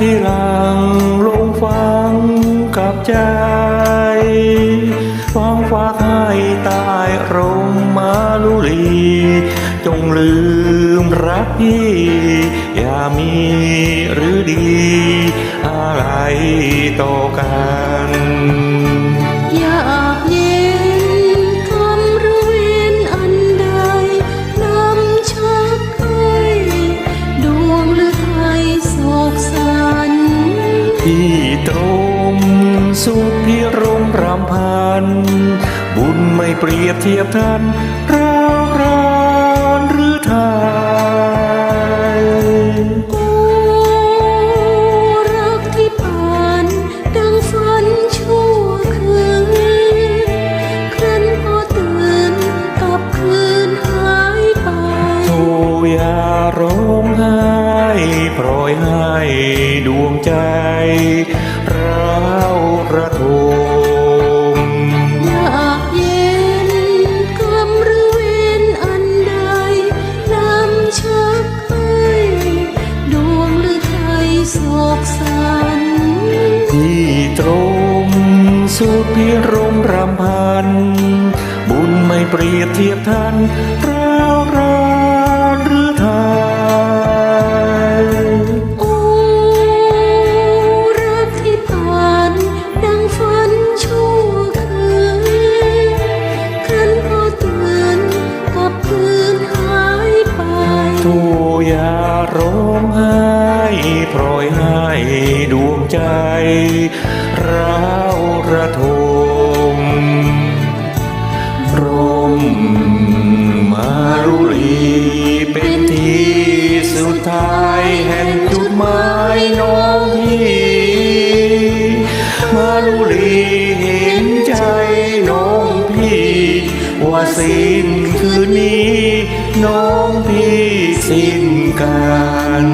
ที่หลังลงฟังกับใจฟองฝากให้ตายร่มมาลุลี จงลืมรักพี่ อย่ามีหรือดี อะไรต่อกัน ตรงสุดพิรมรำพัน บุญไม่เปรียบเทียบท่านร้าวร้อนหรือไทยโอ้รักที่ผ่านดังฝันชั่วคืนครั้นพอตื่นกลับคืนหายไปโทอย่าร้องไห้ ปล่อยให้ดวงใจร้าวระทมอยากเย็นกำระเวนอันใดนำชักให้ดวงหรือไทยโศกสันที่ตรงสุดพิรมรำพันบุญไม่เปรียบเทียบท่าน อย่าร้องไห้ปล่อยให้ดวงใจร้าวระทมร่มมารุลีเป็นที่สุดท้ายแห่งจุดหมายน้องพี่มารุลีเห็นใจน้องพี่ ว่าสิ้นคืนนี้น้องพี่ กัน